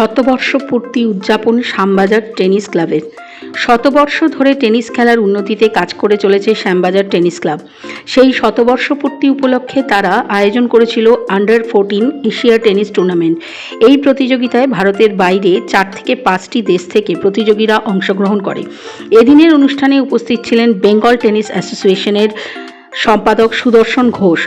শতবর্ষ পূর্তি উদযাপন শ্যামবাজার টেনিস ক্লাবের। শতবর্ষ ধরে টেনিস খেলার উন্নতিতে কাজ করে চলেছে শ্যামবাজার টেনিস ক্লাব। সেই শতবর্ষ পূর্তি উপলক্ষে তারা আয়োজন করেছিল under fourteen Asia tennis tournament. এই প্রতিযোগিতায় ভারতের বাইরে চার থেকে পাঁচটি দেশ থেকে প্রতিযোগীরা অংশগ্রহণ করে। এদিনের অনুষ্ঠানে উপস্থিত ছিলেন বেঙ্গল টেনিস অ্যাসোসিয়েশনের সম্পাদক সুদর্শন ঘোষ।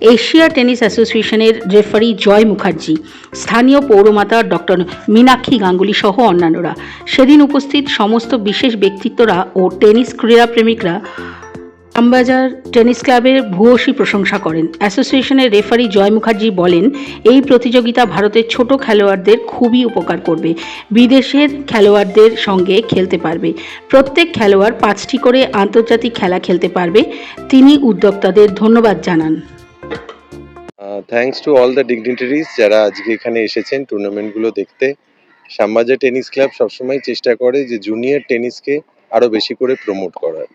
এশিয়া টেনিস অ্যাসোসিয়েশনের রেফারি জয় মুখার্জি, স্থানীয় পৌরমাতা ডক্টর মীনাক্ষী গাঙ্গুলি সহ অন্যান্যরা। সেদিন উপস্থিত সমস্ত বিশেষ ব্যক্তিত্বরা ও টেনিস ক্রীড়াপ্রেমিকরা আমবাজার টেনিস ক্লাবের ভূয়সী প্রশংসা করেন। অ্যাসোসিয়েশনের রেফারি জয় মুখার্জি বলেন, এই প্রতিযোগিতা ভারতের ছোট খেলোয়াড়দের খুবই উপকার করবে। বিদেশের খেলোয়াড়দের সঙ্গে খেলতে পারবে। প্রত্যেক খেলোয়াড় পাঁচটি করে আন্তর্জাতিক খেলা খেলতে পারবে। তিনি উদ্যোক্তাদের ধন্যবাদ জানান। Thanks to all the dignitaries যারা আজকে এখানে এসেছেন টুর্নামেন্টগুলো দেখতে। শ্যামবাজার টেনিস ক্লাব সবসময় চেষ্টা করে যে জুনিয়র টেনিসকে আরও বেশি করে প্রমোট করার।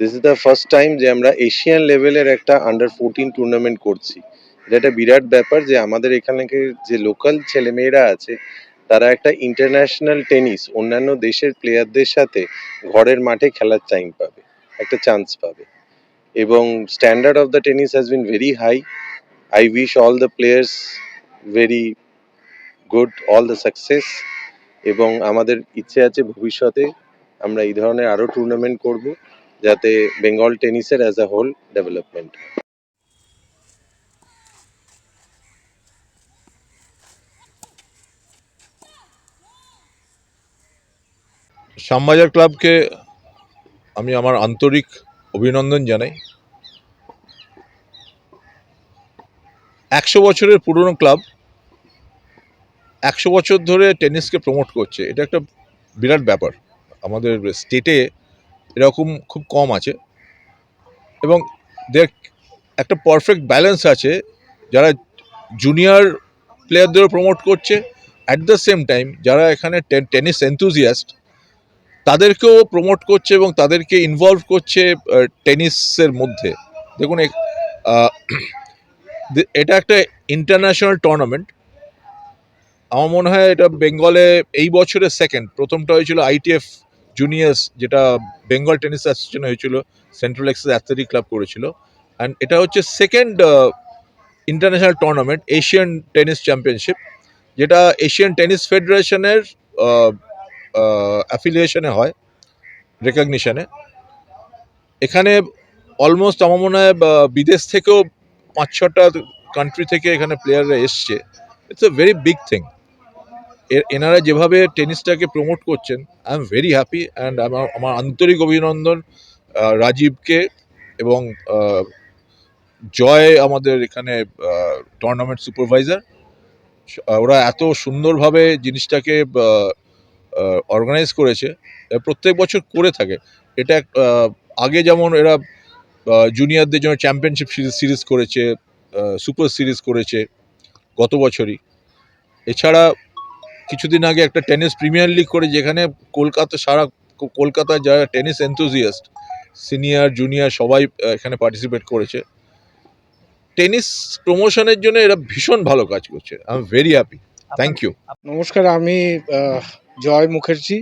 This is the first time যে আমরা এশিয়ান লেভেলের একটা আন্ডার ফোরটিন টুর্নামেন্ট করছি। এটা একটা বিরাট ব্যাপার যে আমাদের এখানে যে লোকাল ছেলেমেয়েরা আছে, তারা একটা ইন্টারন্যাশনাল টেনিস অন্যান্য দেশের প্লেয়ারদের সাথে ঘরের মাঠে খেলার টাইম পাবে, একটা চান্স পাবে। এবং standard of the tennis has been very high I wish all the players very good, all the success এবং আমাদের ইচ্ছে আছে ভবিষ্যতে আমরা এই ধরনের আরও টুর্নামেন্ট করব যাতে Bengal টেনিসের as a whole development Shyambazar ক্লাবকে আমি আমার আন্তরিক অভিনন্দন জানাই। একশো বছরের পুরনো ক্লাব একশো বছর ধরে টেনিসকে প্রমোট করছে। এটা একটা বিরাট ব্যাপার। আমাদের স্টেটে এরকম খুব কম আছে। এবং দেখ একটা পারফেক্ট ব্যালেন্স আছে, যারা জুনিয়র প্লেয়ারদেরও প্রমোট করছে। অ্যাট দ্য সেম টাইম যারা এখানে টেনিস এনথুজিয়াস্ট তাদেরকেও প্রমোট করছে এবং তাদেরকে ইনভলভ করছে টেনিসের মধ্যে। দেখুন এটা একটা ইন্টারন্যাশনাল টুর্নামেন্ট আমার মনে হয় এটা বেঙ্গলে এই বছরের সেকেন্ড প্রথমটা হয়েছিল আইটিএফ জুনিয়র্স যেটা বেঙ্গল টেনিস অ্যাসোসিয়েশন হয়েছিল সেন্ট্রাল এক্সেস অ্যাথলেটিক ক্লাব করেছিল। অ্যান্ড এটা হচ্ছে second international tournament Asian tennis championship যেটা এশিয়ান টেনিস ফেডারেশনের অ্যাফিলিয়েশনে হয় রেকগনিশনে এখানে অলমোস্ট আমার মনে হয় বিদেশ থেকেও পাঁচ ছটা কান্ট্রি থেকে এখানে প্লেয়াররা এসছে। It's a very big thing এনারা যেভাবে টেনিসটাকে প্রমোট করছেন I am very happy and আমার আমার আন্তরিক অভিনন্দন রাজীবকে এবং জয় আমাদের এখানে টুর্নামেন্ট সুপারভাইজার ওরা এত সুন্দরভাবে জিনিসটাকে অর্গানাইজ করেছে। প্রত্যেক বছর করে থাকে। এটা আগে যেমন এরা জুনিয়রদের জন্য চ্যাম্পিয়নশিপ সিরিজ করেছে সুপার সিরিজ করেছে গত বছরই। এছাড়া কিছুদিন আগে একটা টেনিস প্রিমিয়ার লিগ করে যেখানে কলকাতা, সারা কলকাতায় যারা টেনিস এনথুজিয়াস্ট সিনিয়র জুনিয়র সবাই এখানে পার্টিসিপেট করেছে। টেনিস প্রমোশনের জন্য এরা ভীষণ ভালো কাজ করছে। I am very happy thank you নমস্কার, আমি Joy Mukherjee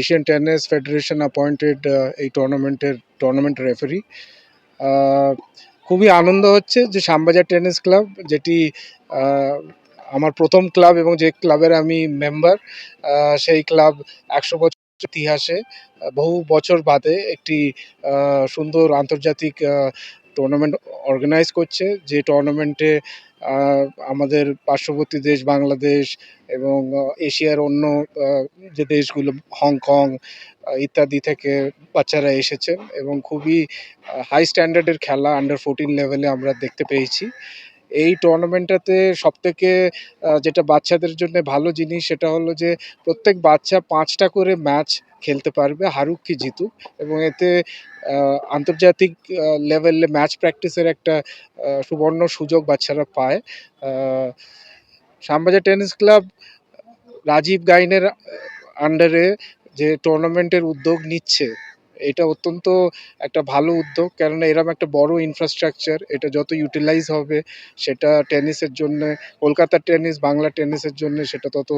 Asian tennis federation appointed এই টুর্নামেন্টের টুর্নামেন্ট রেফারি খুবই আনন্দ হচ্ছে যে শ্যামবাজার টেনিস ক্লাব, যেটি আমার প্রথম ক্লাব এবং যে ক্লাবের আমি মেম্বার সেই ক্লাব একশো বছর ইতিহাসে বহু বছর বাদে একটি সুন্দর আন্তর্জাতিক টুর্নামেন্ট অর্গানাইজ করছে, যে টুর্নামেন্টে আমাদের পার্শ্ববর্তী দেশ বাংলাদেশ এবং এশিয়ার অন্য যে দেশগুলো, হংকং ইত্যাদি থেকে বাচ্চারা এসেছেন এবং খুবই হাই স্ট্যান্ডার্ডের খেলা আন্ডার ফোরটিন লেভেলে আমরা দেখতে পেয়েছি। এই টুর্নামেন্টটাতে সব থেকে যেটা বাচ্চাদের জন্য ভালো জিনিস সেটা হলো যে, প্রত্যেক বাচ্চা পাঁচটা করে ম্যাচ খেলতে পারবে, হারুক কি জিতুক। এবং এতে আন্তর্জাতিক লেভেলে ম্যাচ প্র্যাকটিসের একটা সুবর্ণ সুযোগ বাচ্চারা পায়। শ্যামবাজার টেনিস ক্লাব রাজীব গাইনের আন্ডারে যে টুর্নামেন্টের উদ্যোগ নিচ্ছে এটা অত্যন্ত একটা ভালো উদ্যোগ, কেননা এরকম একটা বড় ইনফ্রাস্ট্রাকচার এটা যত ইউটিলাইজ হবে, সেটা টেনিসের জন্য কলকাতার টেনিস, বাংলা টেনিসের জন্য, সেটা তত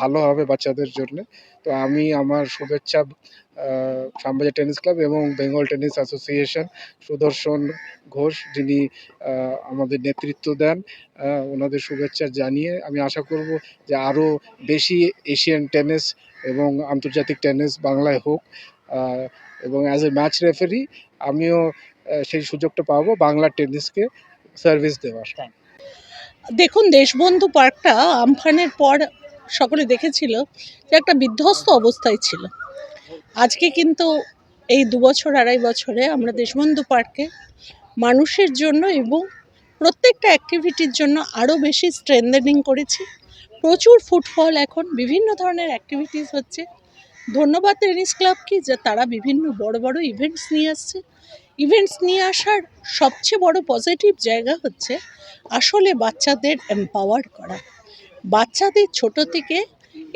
ভালো হবে বাচ্চাদের জন্য। তো আমি আমার শুভেচ্ছা শ্যামবাজার টেনিস ক্লাব এবং Bengal tennis association Sudarshan Ghosh, যিনি আমাদের নেতৃত্ব দেন ওনাদের শুভেচ্ছা জানিয়ে আমি আশা করব যে আরও বেশি এশিয়ান টেনিস এবং আন্তর্জাতিক টেনিস বাংলায় হোক এবং অ্যাজ এ ম্যাচ রেফারি আমিও সেই সুযোগটা পাবো বাংলা টেনিসকে সার্ভিস দেওয়ার। দেখুন, দেশবন্ধু পার্কটা আমফানের পর সকলে দেখেছিল যে একটা বিধ্বস্ত অবস্থায় ছিল। আজকে কিন্তু এই দু বছর, আড়াই বছরে আমরা দেশবন্ধু পার্কে মানুষের জন্য এবং প্রত্যেকটা অ্যাক্টিভিটির জন্য আরও বেশি স্ট্রেন্থেনিং করেছি। প্রচুর ফুটফল এখন, বিভিন্ন ধরনের অ্যাক্টিভিটিস হচ্ছে। ধন্যবাদ টেনিস ক্লাবকে যে তারা বিভিন্ন বড় বড় ইভেন্টস নিয়ে আসছে। ইভেন্টস নিয়ে আসার সবচেয়ে বড় পজিটিভ জায়গা হচ্ছে আসলে বাচ্চাদের এম্পাওয়ার করা। বাচ্চাদের ছোট থেকে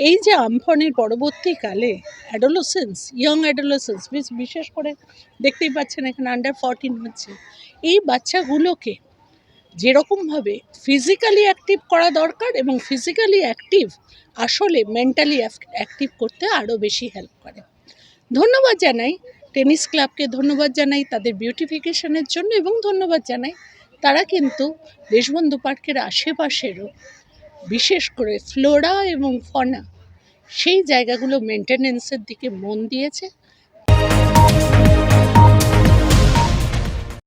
এই যে আমফনের পরবর্তীকালে অ্যাডোলোসেন্স ইয়ং অ্যাডোলোসেন্স বিশেষ করে দেখতেই পাচ্ছেন এখানে আন্ডার ফরটিন হচ্ছে। এই বাচ্চাগুলোকে যেরকমভাবে ফিজিক্যালি অ্যাক্টিভ করা দরকার এবং ফিজিক্যালি অ্যাক্টিভ আসলে মেন্টালি অ্যাক্টিভ করতে আরও বেশি হেল্প করে। ধন্যবাদ জানাই টেনিস ক্লাবকে ধন্যবাদ জানাই তাদের বিউটিফিকেশনের জন্য এবং ধন্যবাদ জানাই তারা কিন্তু দেশবন্ধু পার্কের আশেপাশেরও বিশেষ করে ফ্লোরা এবং ফনা সেই জায়গাগুলো মেনটেনেন্সের দিকে মন দিয়েছে।